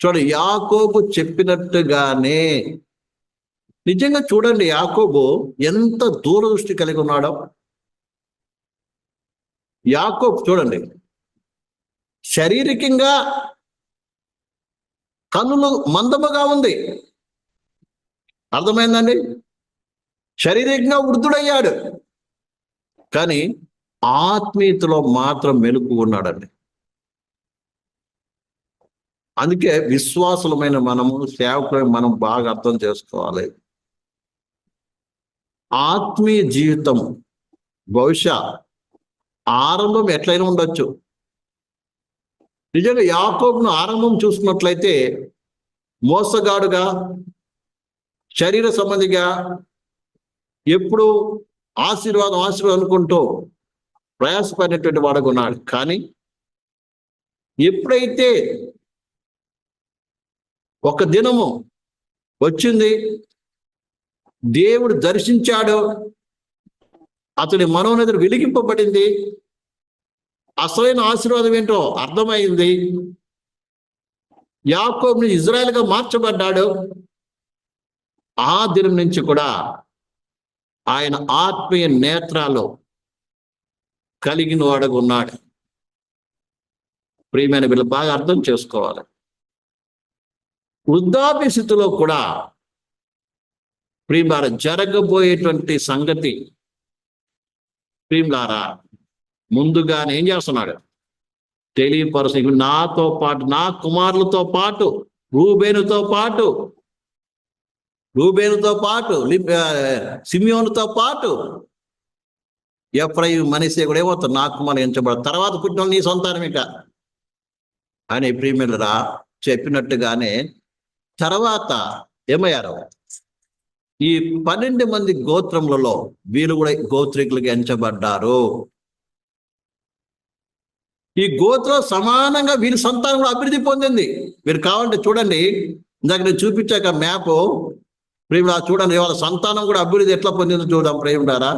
చూడండి యాకోబు చెప్పినట్టుగానే నిజంగా చూడండి యాకోబు ఎంత దూరదృష్టి కలిగి ఉన్నాడో. యాకోబు చూడండి శారీరకంగా కన్నులు మందముగా ఉంది. అర్థమైందండి? శారీరకంగా వృద్ధుడయ్యాడు. కానీ ఆత్మీయతలో మాత్రం మెలుపు ఉన్నాడండి. అందుకే విశ్వాసులమైన మనము సేవకులమైన మనం బాగా అర్థం చేసుకోవాలి. ఆత్మీయ జీవితం బహుశా ఆరంభం ఎట్లయినా ఉండొచ్చు. నిజంగా యాకోబ్ను ఆరంభం చూసుకున్నట్లయితే మోసగాడుగా శరీర సంబంధిగా ఎప్పుడు ఆశీర్వాదం ఆశీర్వాదం అనుకుంటూ ప్రయాసపడినటువంటి వాడుకున్నాడు కానీ ఎప్పుడైతే ఒక దినము వచ్చింది. దేవుడు దర్శించాడు. అతని మనోనేతడు వెలిగింపబడింది. అసలైన ఆశీర్వాదం ఏంటో అర్థమైంది. యాకోబ్ని ఇజ్రాయెల్గా మార్చబడ్డాడు. ఆ దినం నుంచి కూడా ఆయన ఆత్మీయ నేత్రాలు కలిగిన వాడుగా ఉన్నాడు. ప్రియమైన వీళ్ళు బాగా అర్థం చేసుకోవాలి. వృద్ధాప్య స్థితిలో కూడా ప్రియులార జరగబోయేటువంటి సంగతి ప్రియులారా ముందుగానే ఏం చేస్తున్నాడు? తెలియపరుసు నాతో పాటు నా కుమారులతో పాటు రూబేనుతో పాటు రూబేనుతో పాటు సిమియోనుతో పాటు ఎప్పుడై మనిషి కూడా ఏమవుతారు? నా కుమారులు ఎంచబడదు తర్వాత పుట్టిన నీ సంతానం ఇక. అని ప్రియమిలరా చెప్పినట్టుగానే తర్వాత ఏమయ్యారు? ఈ పన్నెండు మంది గోత్రములలో వీరు కూడా గోత్రికులకు ఎంచబడ్డారు. ఈ గోత్రం సమానంగా వీరి సంతానం కూడా అభివృద్ధి పొందింది. మీరు కావాలంటే చూడండి ఇందాక నేను చూపించాక మ్యాప్. ప్రేమ చూడండి వాళ్ళ సంతానం కూడా అభివృద్ధి ఎట్లా పొందిందో చూద్దాం ప్రేమిడారా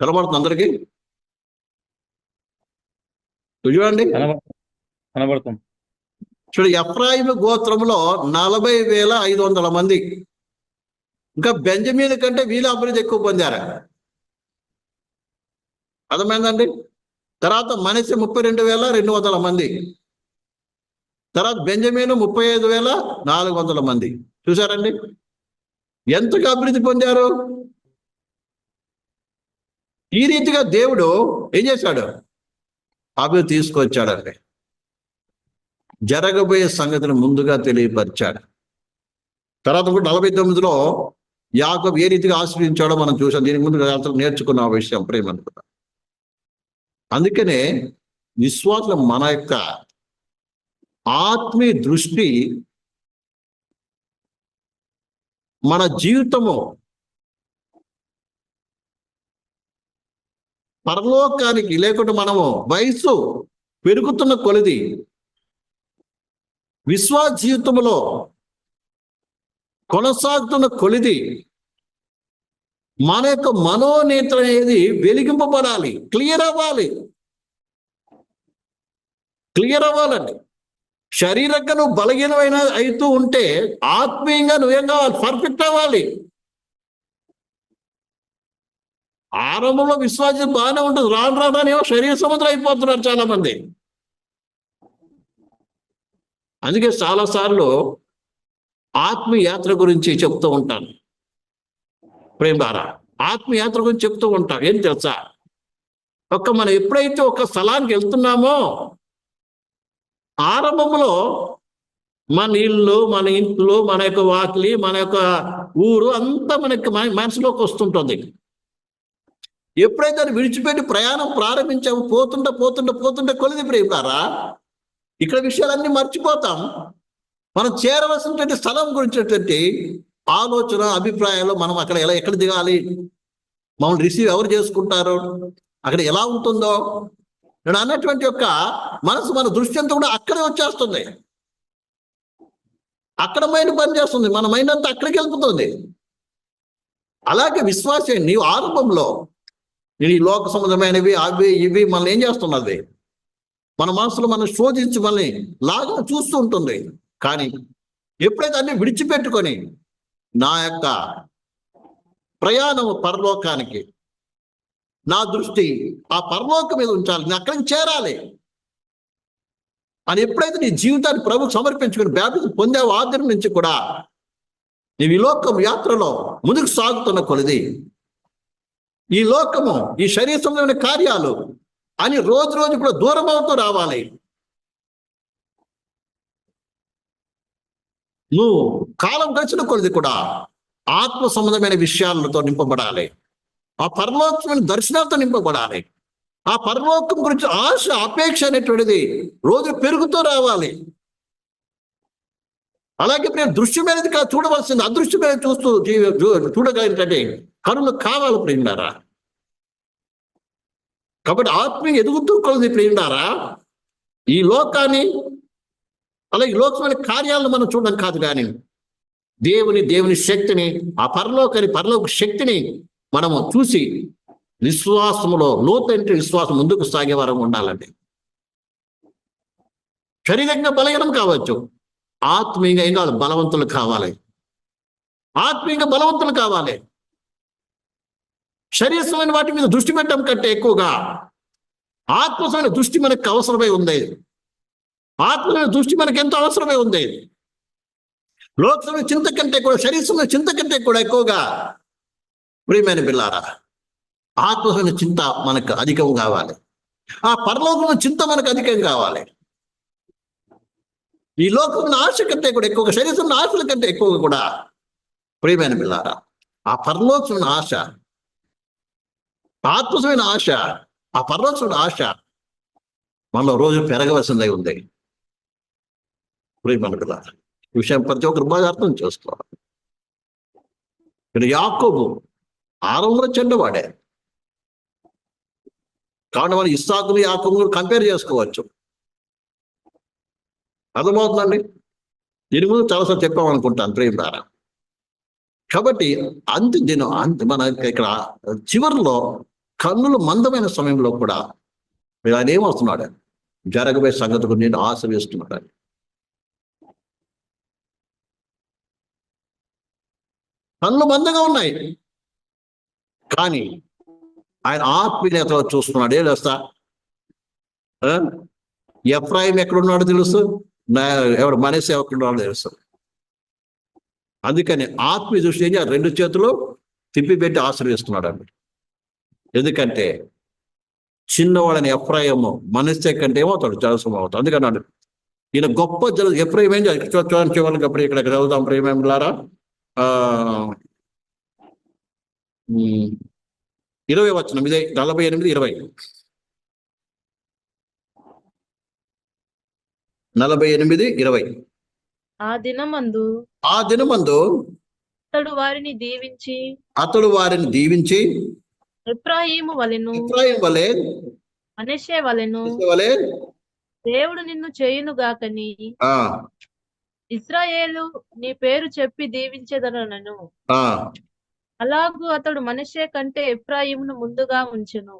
కనబడుతుంది అందరికీ? చూడండి. కనబ- కనబడుతుంది చూడు ఎఫ్రాయిము గోత్రంలో నలభై వేల ఐదు వందల మంది. ఇంకా బెంజమీన్ కంటే వీళ్ళు అభివృద్ధి ఎక్కువ పొందారు. అర్థమైందండి? తర్వాత మనిషి ముప్పై రెండు వేల రెండు వందల మంది. తర్వాత బెంజమీను ముప్పై ఐదు వేల నాలుగు వందల మంది. చూసారండి? ఎంతగా అభివృద్ధి పొందారు? ఈ రీతిగా దేవుడు ఏం చేశాడు? అభివృద్ధి తీసుకొచ్చాడండి జరగబోయే సంగతిని ముందుగా తెలియపరిచాడు. తర్వాత కూడా నలభై తొమ్మిదిలో యాకబ్ ఏ రీతిగా ఆశ్రయించాడో మనం చూసాం. దీనికి ముందు అసలు నేర్చుకున్న ఆ విషయం ప్రేమ అనుకున్నా అందుకనే విశ్వాసుల మన యొక్క ఆత్మీయ దృష్టి మన జీవితము పరలోకానికి లేకుంటే మనము వయసు పెరుగుతున్న కొలిది విశ్వాస జీవితంలో కొనసాగుతున్న కొలిది మన యొక్క మనోనేత్రం అనేది వెలిగింపబడాలి క్లియర్ అవ్వాలి. క్లియర్ అవ్వాలండి. శరీరంగా నువ్వు బలహీనమైన అవుతూ ఉంటే ఆత్మీయంగా నువ్వేం కావాలి? పర్ఫెక్ట్ అవ్వాలి. ఆరంభంలో విశ్వాసం బాగానే ఉంటుంది. రాను రావడానికి శరీర సముద్రం అయిపోతున్నారు చాలా మంది అందుకే చాలా సార్లు ఆత్మయాత్ర గురించి చెప్తూ ఉంటాను. ప్రేమ ద్వారా ఆత్మయాత్ర గురించి చెప్తూ ఉంటాను. ఏం తెలుసా? ఒక్క మనం ఎప్పుడైతే ఒక స్థలానికి వెళ్తున్నామో ఆరంభంలో మన ఇల్లు మన ఇంట్లో మన యొక్క వాకిలి మన యొక్క ఊరు అంతా మనకి మన మనసులోకి వస్తుంటుంది. ఎప్పుడైతే అది విడిచిపెట్టి ప్రయాణం ప్రారంభించాము పోతుంటే పోతుంటే పోతుంటే కొలిది ప్రేమారా ఇక్కడ విషయాలన్నీ మర్చిపోతాం. మనం చేరవలసినటువంటి స్థలం గురించినటువంటి ఆలోచన అభిప్రాయాలు మనం అక్కడ ఎలా ఎక్కడ దిగాలి? మమ్మల్ని రిసీవ్ ఎవరు చేసుకుంటారు? అక్కడ ఎలా ఉంటుందో? నేను అన్నటువంటి యొక్క మనసు మన దృష్టి అంతా కూడా అక్కడే వచ్చేస్తుంది. అక్కడ మైండ్ పనిచేస్తుంది మన మైండ్ అంతా అక్కడికి వెళ్ళిపోతుంది. అలాగే విశ్వాసం నీ ఆరంభంలో ఈ లోక సంబంధమైనవి అవి ఇవి మనల్ని ఏం చేస్తున్నది? మన మనసులో మనం శోధించి మనల్ని లాగా చూస్తూ ఉంటుంది. కానీ ఎప్పుడైతే అన్ని విడిచిపెట్టుకొని నా యొక్క ప్రయాణం పరలోకానికి నా దృష్టి ఆ పరలోకం మీద ఉంచాలి నేను అక్కడికి చేరాలి అని ఎప్పుడైతే నీ జీవితాన్ని ప్రభు సమర్పించుకుని బ్యాప్తిజం పొందే ఆదరణ నుంచి కూడా నీ ఈ లోకం యాత్రలో ముందుకు సాగుతున్న కొలిది. ఈ లోకము ఈ శరీర సంబంధమైన కార్యాలు అని రోజు రోజు కూడా దూరం అవుతూ రావాలి. నువ్వు కాలం గడిచిన కొలిది కూడా ఆత్మ సంబంధమైన విషయాలతో నింపబడాలి. ఆ పరలోకమైన దర్శనాలతో నింపబడాలి. ఆ పరలోకం గురించి ఆశ అపేక్ష అనేటువంటిది రోజు పెరుగుతూ రావాలి. అలాగే నేను దృశ్యమైనది కాదు చూడవలసింది. అదృశ్యమైన చూస్తూ జీ- చూడగలిగినట్టే కనులు కావాలి ప్రియుండారా కాబట్టి ఆత్మీయ ఎదుగుతూ కొలది ఈ లోకాన్ని అలా ఈ లోకమైన కార్యాలను మనం చూడడం కాదు కానీ దేవుని దేవుని శక్తిని ఆ పరలోకని పరలోక శక్తిని మనము చూసి విశ్వాసములో లోతంటి విశ్వాసం ముందుకు సాగేవారం ఉండాలండి. శరీరంగా బలహీనం కావచ్చు. ఆత్మీయంగా ఏం కావాలి? బలవంతులు కావాలి. ఆత్మీయంగా బలవంతులు కావాలి. శరీరమైన వాటి మీద దృష్టి పెట్టడం కంటే ఎక్కువగా ఆత్మసమైన దృష్టి మనకు అవసరమై ఉంది. ఆత్మమైన దృష్టి మనకు ఎంతో అవసరమై ఉంది. లోకసమైన చింత కంటే కూడా శరీరమైన చింత కంటే కూడా ఎక్కువగా ప్రియమైన పిల్లారా ఆత్మసమైన చింత మనకు అధికం కావాలి. ఆ పరలోకమైన చింత మనకు అధికం కావాలి. ఈ లోకం ఆశ కంటే కూడా ఎక్కువగా శరీరం ఆశల కంటే ఎక్కువగా కూడా ప్రియమైన పిల్లారా ఆ పరలోకమైన ఆశ ఆత్మసమైన ఆశ ఆ పరలోకమైన ఆశ మనలో రోజు పెరగవలసిందై ఉంది. ప్రియమైన ఈ విషయం ప్రతి ఒక్కరు బాగా అర్థం చేసుకోవాలి. ఇక్కడ యాకోబు ఆరంభంలో చెడ్డవాడే. కాబట్టి మనం ఇస్సాకులు యాకోబులు కంపేర్ చేసుకోవచ్చు. అర్థమవుతుందండి? దీని ముందు చాలాసార్లు చెప్పామనుకుంటాను ప్రేమ ద్వారా కాబట్టి అంత దినం అంత మన ఇక్కడ చివరిలో కన్నులు మందమైన సమయంలో కూడా ఆయన ఏమవుతున్నాడు జరగబోయే సంగతి గురించి నేను ఆశ వేస్తున్నాడు. ఆయన. కన్నులు మందగా ఉన్నాయి. కానీ ఆయన ఆత్మీయతలో చూస్తున్నాడు. ఏం చేస్తా? ఎఫ్రాయిం ఎక్కడున్నాడో తెలుసు? ఎవడు ఎవరు మనసు ఎక్కడున్నాడో తెలుసు. అందుకని ఆత్మీయ దృష్టి ఏం రెండు చేతులు తిప్పిపెట్టి ఆశ్రయిస్తున్నాడు అండి ఎందుకంటే చిన్నవాడని ఎఫ్రాయిము మనస్సే కంటే ఏమవుతాడు? జలసం అవుతాడు. అందుకన్నాడు ఈయన గొప్ప జల ఎఫ్రాయం ఏం చేయాలి? చూడండి అప్పుడు ఇక్కడ చదువుదాం ప్రేమేమిలారా? ఇరవై వచ్చిన ఇదే నలభై ఎనిమిది ఇరవై. నలభై ఎనిమిది ఇరవై. ఆ దినమందు ఆ దినమందు అతడు వారిని దీవించి అతడు వారిని దీవించి ఎఫ్రాయిము వలెను ఇబ్రాహిం వలె మనషే వలెను వలె దేవుడు నిన్ను చేయునుగాకని ఆ ఇస్రాయేలు నీ పేరు చెప్పి దీవించెదనను ఆ అలాగూ అతడు మనషే కంటే ఎఫ్రాయిమును ముందుగా ఉంచెను.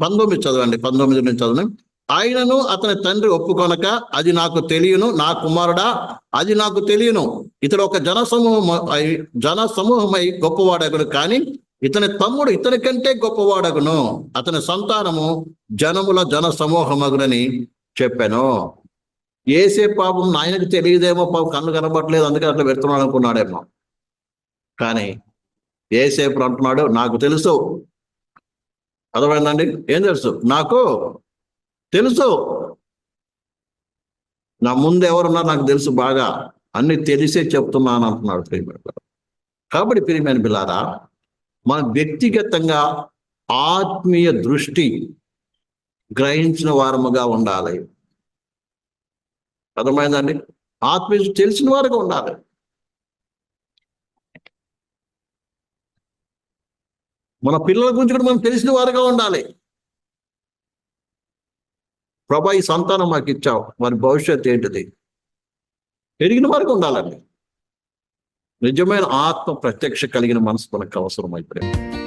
పంతొమ్మిది చదవండి పంతొమ్మిది నుంచి చదవండి. ఆయనను అతని తండ్రి ఒప్పుకొనక అది నాకు తెలియను నా కుమారుడా అది నాకు తెలియను. ఇతడు ఒక జనసమూహం అయి- జన సమూహమై గొప్పవాడగును కానీ ఇతని తమ్ముడు ఇతని కంటే గొప్పవాడగును. అతని సంతానము జనముల జన సమూహమగునని చెప్పాను. ఏసే పాపం ఆయనకు తెలియదేమో పాపం కన్ను కనబడలేదు అందుకే అట్లా పెడుతున్నాడు అనుకున్నాడేమో. కానీ ఏసేపు అంటున్నాడు నాకు తెలుసు. అర్థమైందండి? ఏం తెలుసు? నాకు తెలుసు. నా ముందు ఎవరున్నా నాకు తెలుసు బాగా. అన్ని తెలిసే చెప్తున్నాను అంటున్నాడు ప్రియమైన కాబట్టి ప్రియమైన బిల్లారా మన వ్యక్తిగతంగా ఆత్మీయ దృష్టి గ్రహించిన వారముగా ఉండాలి. అర్థమైందండి? ఆత్మీయ తెలిసిన వారుగా ఉండాలి. మన పిల్లల గురించి కూడా మనం తెలిసిన వారుగా ఉండాలి. ప్రభా ఈ సంతానం మాకు ఇచ్చావు. మరి భవిష్యత్తు ఏంటిది? ఎరిగిన వారికి ఉండాలండి. నిజమైన ఆత్మ ప్రత్యక్ష కలిగిన మనసు మనకు అవసరం అయిపోయింది